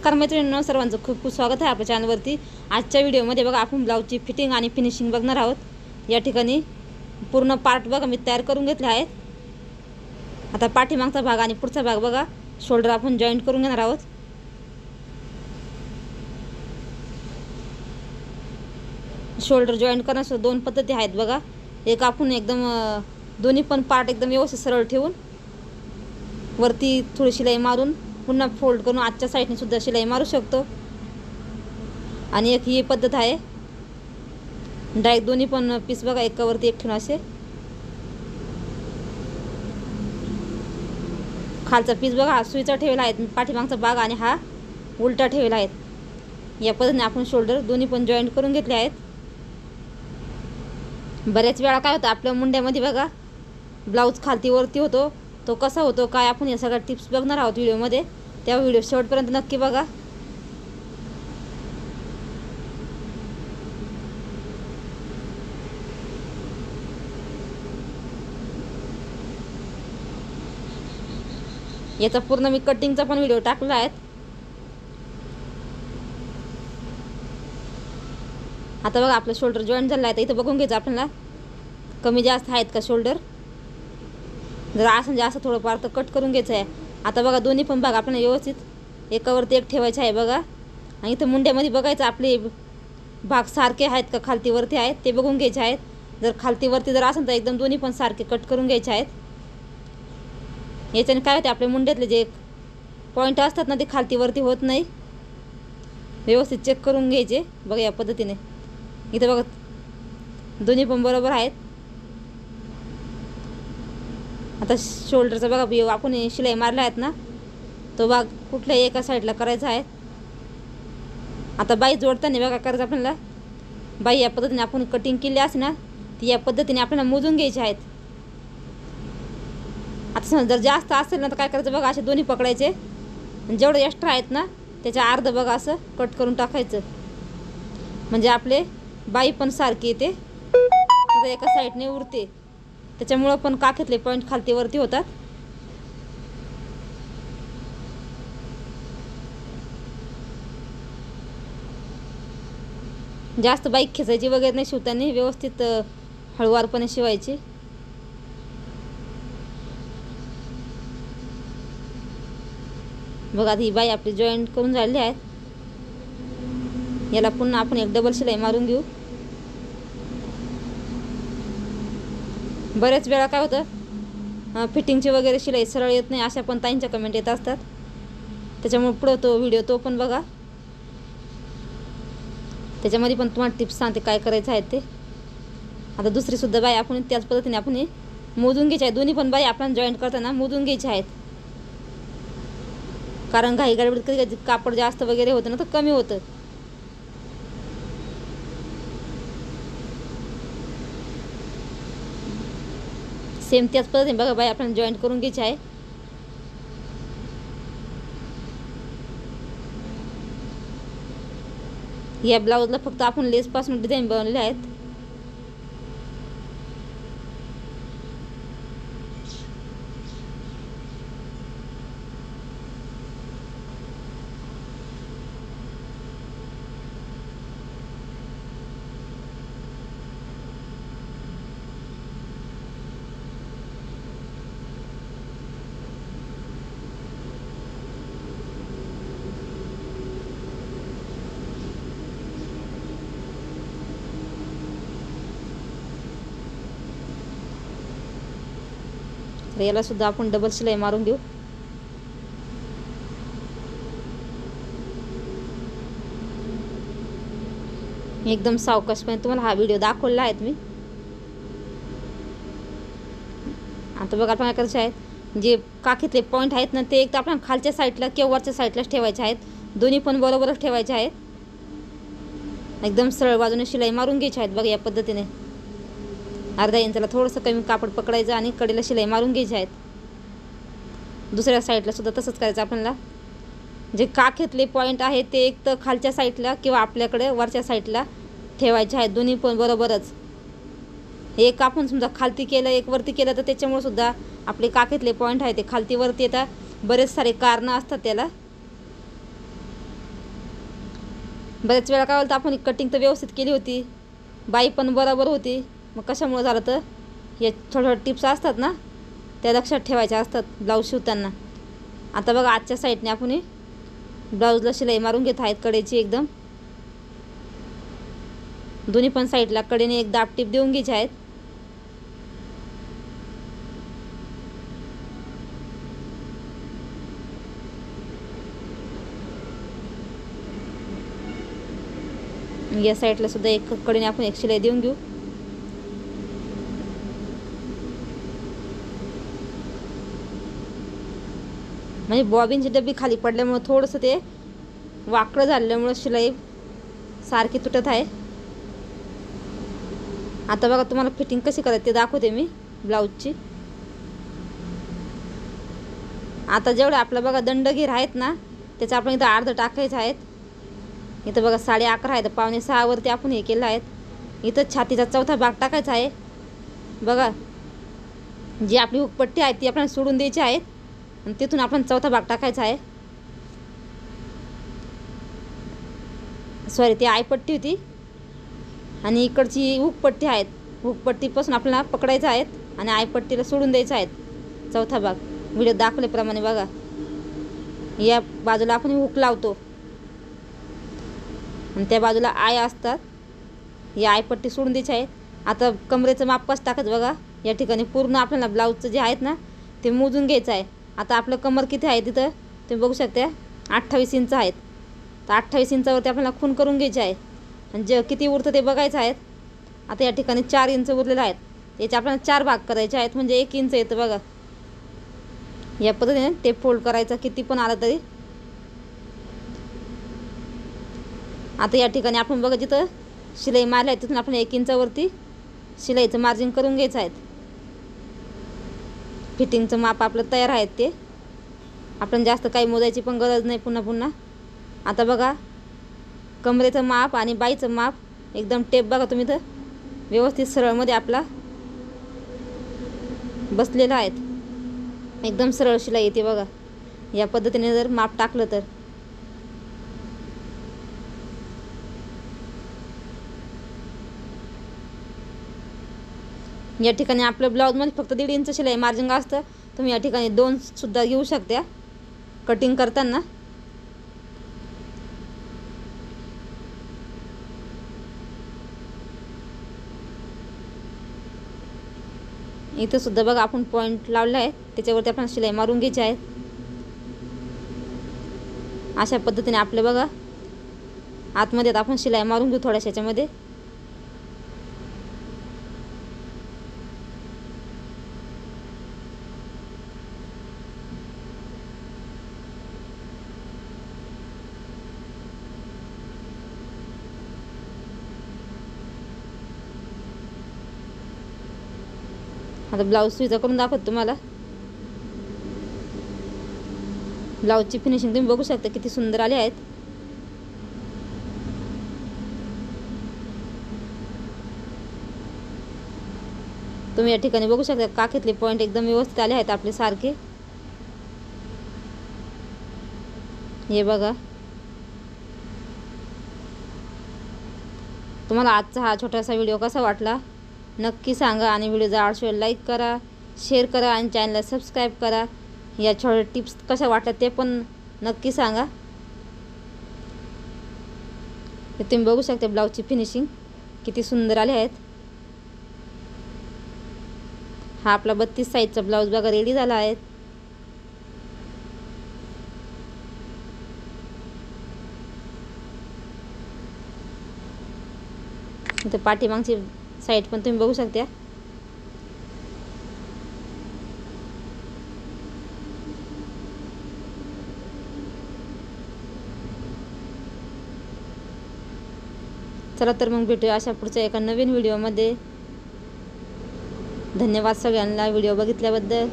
नमस्कार मैत्रिणींनो सर्वांचं खूप खूप स्वागत आहे आपल्या चॅनलवरती आजच्या व्हिडिओमध्ये बघा आपण ब्लाऊजची फिटिंग आणि फिनिशिंग बघणार आहोत. या ठिकाणी पूर्ण पार्ट बघा मी तयार करून घेतले आहेत. आता पाठीमागचा भाग आणि पुढचा भाग बघा शोल्डर आपण जॉईंट करून घेणार आहोत. शोल्डर जॉईंट करण्यासाठी दोन पद्धती आहेत बघा. एक आपण एकदम दोन्ही पण पार्ट एकदम व्यवस्थित सरळ ठेवून वरती थोडी शिलाई मारून पुन्हा फोल्ड करून आजच्या साईडने सुद्धा शिलाई मारू शकतो. आणि एक ही पद्धत आहे. डायरेक्ट दोन्ही पण पीस बघा एकावरती एक ठेवून असे. खालचा पीस बघा हा सुईचा ठेवला आहे पाठीमागचा बाग आणि हा उलटा ठेवला आहे. या पद्धतीने आपण शोल्डर दोन्ही पण जॉईंट करून घेतले आहेत. बऱ्याच वेळा काय होतं आपल्या मुंड्यामध्ये बघा ब्लाऊज खालती वरती होतो. तो कसा होतो काय आपण या सगळ्या टिप्स बघणार आहोत व्हिडिओमध्ये त्या व्हिडिओ शेवटपर्यंत नक्की बघा. याचा पूर्ण मी कटिंगचा पण व्हिडिओ टाकला आहे. आता बघा आपलं शोल्डर जॉईंट झालं आहे तर इथं बघून घ्यायचं आपल्याला. कमी जास्त आहेत का शोल्डर जर असं म्हणजे जास्त थोडंफार तर कट करून घ्यायचं आहे. आता बघा दोन्ही पण भाग आपल्याला व्यवस्थित. एकावरती एक ठेवायचं आहे बघा. आणि इथं मुंड्यामध्ये बघायचं आपले भाग सारखे आहेत का खालतीवरती आहेत ते बघून घ्यायचे आहेत. जर खालतीवरती जर असेल तर एकदम दोन्ही पण सारखे कट करून घ्यायचे आहेत. याच्याने काय होते आपल्या मुंड्यातले जे पॉईंट असतात ना ते खालतीवरती होत नाही. व्यवस्थित चेक करून घ्यायचे बघा या पद्धतीने. इथं बघा दोन्ही पण बरोबर आहेत. आता शोल्डरचा बघा व्यू आपण शिलाई मारला आहेत ना तो भाग कुठल्याही एका साईडला करायचा आहे. आता बाई जोडताना बघा करायचं आपल्याला. बाई या पद्धतीने आपण कटिंग केली असे ना ती या पद्धतीने आपल्याला मोजून घ्यायची आहेत. आता समजा जर जास्त असेल ना तर काय करायचं बघा असे दोन्ही पकडायचे. आणि जेवढं एक्स्ट्रा आहेत ना त्याच्या अर्ध बघा असं कट करून टाकायचं. म्हणजे आपले बाई पण सारखी येते. आता एका साईडने उरते. त्याच्यामुळं पण काखेतले पॉईंट खालतीवरती होतात. जास्त बाईक खेचायची वगैरे नाही शिवताना व्यवस्थित हळुवारपणे शिवायची. बघा ही बाई आपली जॉईंट करून झालेली आहे याला पुन्हा आपण एक डबल शिलाई मारून घेऊ. बऱ्याच वेळा काय होतं फिटिंगची वगैरे शिलाई सरळ येत नाही अशा पण ताईंच्या कमेंट येत असतात. त्याच्यामुळे पुढं तो व्हिडिओ तो पण बघा. त्याच्यामध्ये पण तुम्हाला टिप्स सांगते काय करायचं आहे ते. आता दुसरीसुद्धा बाई आपण त्याच पद्धतीने आपण मोजून घ्यायचे आहे. दोन्ही पण बाई आपण जॉईंट करताना मोजून घ्यायचे आहेत. कारण घाई गडबडीत कधी कधी कापड जास्त वगैरे होतं ना तर कमी होतं. सेम त्याच पद्धतीने बघा बाई आपण जॉईंट करून घ्यायचे आहे. या ब्लाऊजला फक्त आपण लेसपासून डिझाईन बनवलेले आहेत. तर याला सुद्धा आपण डबल शिलाई मारून घेऊ एकदम सावकाशपणे तुम्हाला हा व्हिडिओ दाखवला आहे मी आता बघा आपण काय करायचं आहे जे काखीतले पॉईंट आहेत ना ते एक तर आपण खालच्या साईडला किंवा वरच्या साईडलाच ठेवायचे आहेत. दोन्ही पण बरोबरच ठेवायचे आहेत. एकदम सरळ बाजूने शिलाई मारून घ्यायची आहेत बघा या पद्धतीने. अर्धा इंचाला थोडंसं कमी कापड पकडायचं आणि कडेला शिलाई मारून घ्यायची आहेत. दुसऱ्या साईडला सुद्धा तसंच करायचं आपल्याला. जे काखेतले पॉईंट आहे ते एक तर खालच्या साईडला किंवा आपल्याकडे वरच्या साईडला ठेवायचे आहेत. दोन्ही पण बरोबरच. एक आपण समजा खालती केलं एक वरती केलं तर त्याच्यामुळे सुद्धा आपले काखेतले पॉईंट आहे ते खालती वरती येतात. बरेच सारे कारणं असतात त्याला. बऱ्याच वेळा काय होतं आपण कटिंग तर व्यवस्थित केली होती. बाई पण बरोबर होती. मग कशामुळं झालं तर? या छोट्या टिप्स असतात ना त्या लक्षात ठेवायच्या असतात ब्लाऊज शिवताना. आता बघा आजच्या साईडने आपण ब्लाऊजला शिलाई मारून घेत आहेत कडेची एकदम. दोन्ही पण साईडला कडेने एक दाब टीप देऊन घ्यायचे आहेत. या साईडला सुद्धा एक कडेने आपण एक शिलाई देऊन घेऊ. म्हणजे बॉबिनची डब्बी खाली पडल्यामुळं थोडंसं ते वाकडं झाल्यामुळं शिलाई सारखी तुटत आहे. आता बघा तुम्हाला फिटिंग कशी करायची ते दाखवते मी ब्लाऊजची. आता जेवढे आपलं बघा दंडगीर आहेत ना त्याचं आपण इथं अर्ध टाकायचं आहेत. इथं बघा साडे अकरा आहेत पावणे सहावरती आपण हे केलं आहेत. इथं छातीचा चौथा भाग टाकायचा आहे. बघा जी आपली हुकपट्टी आहे ती आपल्याला सोडून द्यायची आहेत आणि तिथून आपण चौथा भाग टाकायचा आहे. सॉरी ती आयपट्टी होती. आणि इकडची हुकपट्टी आहेत. हुकपट्टीपासून आपल्याला पकडायचं आहेत आणि आयपट्टीला सोडून द्यायचं आहेत. चौथा भाग. व्हिडिओ दाखवल्याप्रमाणे बघा. या बाजूला आपण हुक लावतो. आणि त्या बाजूला आय असतात. या आयपट्टी सोडून द्यायची आहे आता कमरेचं माप कसं टाकायचं बघा. या ठिकाणी पूर्ण आपल्याला ब्लाऊजचं जे आहेत ना ते मोजून घ्यायचं आहे. आता आपलं कमर किती आहे तिथं? तुम्ही बघू शकता अठ्ठावीस इंच आहेत. तर अठ्ठावीस इंचावरती आपल्याला खून करून घ्यायचे आहे. आणि जे किती उरतं ते बघायचं आहेत. आता या ठिकाणी चार इंच उरलेलं आहेत. याचे आपल्याला चार भाग करायचे आहेत. म्हणजे एक इंच येतं बघा. या पद्धतीने ते फोल्ड करायचं. किती पण आलं तरी. आता या ठिकाणी आपण बघा जिथं शिलाई मारली आहे तिथून आपण एक इंचावरती शिलाईचं मार्जिन करून घ्यायचं आहे फिटिंगचं माप आपलं तयार आहे ते. आपण जास्त काही मोजायची पण गरज नाही पुन्हा पुन्हा. आता बघा कमरेचं माप आणि बाईचं माप एकदम टेप बघा तुम्ही तर. व्यवस्थित सरळमध्ये आपला बसलेला आहेत. एकदम सरळ शिलाई येते बघा. या पद्धतीने जर माप टाकलं तर. या ठिकाणी आपलं ब्लाऊजमध्ये फक्त दीड इंच शिलाई मार्जिंग असतं. तुम्ही या ठिकाणी दोन सुद्धा घेऊ शकता. कटिंग करताना. इथं सुद्धा बघा आपण पॉईंट लावला आहे. त्याच्यावरती आपण शिलाई मारून घ्यायची आहे. अशा पद्धतीने आपलं बघा. आतमध्ये आपण शिलाई मारून घेऊ थोड्याशा याच्यामध्ये. आता ब्लाऊज सुईचा करून दाखवत तुम्हाला. ब्लाऊजची फिनिशिंग तुम्ही बघू शकता किती सुंदर आले आहेत. तुम्ही या ठिकाणी बघू शकता काखेतले पॉईंट एकदम व्यवस्थित आले आहेत आपले सारखे. हे बघा. तुम्हाला आजचा हा छोटासा व्हिडिओ कसा वाटला? नक्की सांगा आणि व्हिडिओचा आवडशिवाय लाईक करा शेअर करा आणि चॅनलला सबस्क्राईब करा. या छोट्या टिप्स कशा वाटतात ते पण नक्की सांगा. हे तुम्ही बघू शकता ब्लाऊजची फिनिशिंग किती सुंदर आले आहेत. हा आपला बत्तीस साईजचा ब्लाऊज बघा रेडी झाला आहे. तर पाठीमागची साईड पण तुम्ही बघू शकता. चला तर मग भेटूया अशा पुढच्या एका नवीन व्हिडिओमध्ये. धन्यवाद सगळ्यांना व्हिडिओ बघितल्याबद्दल.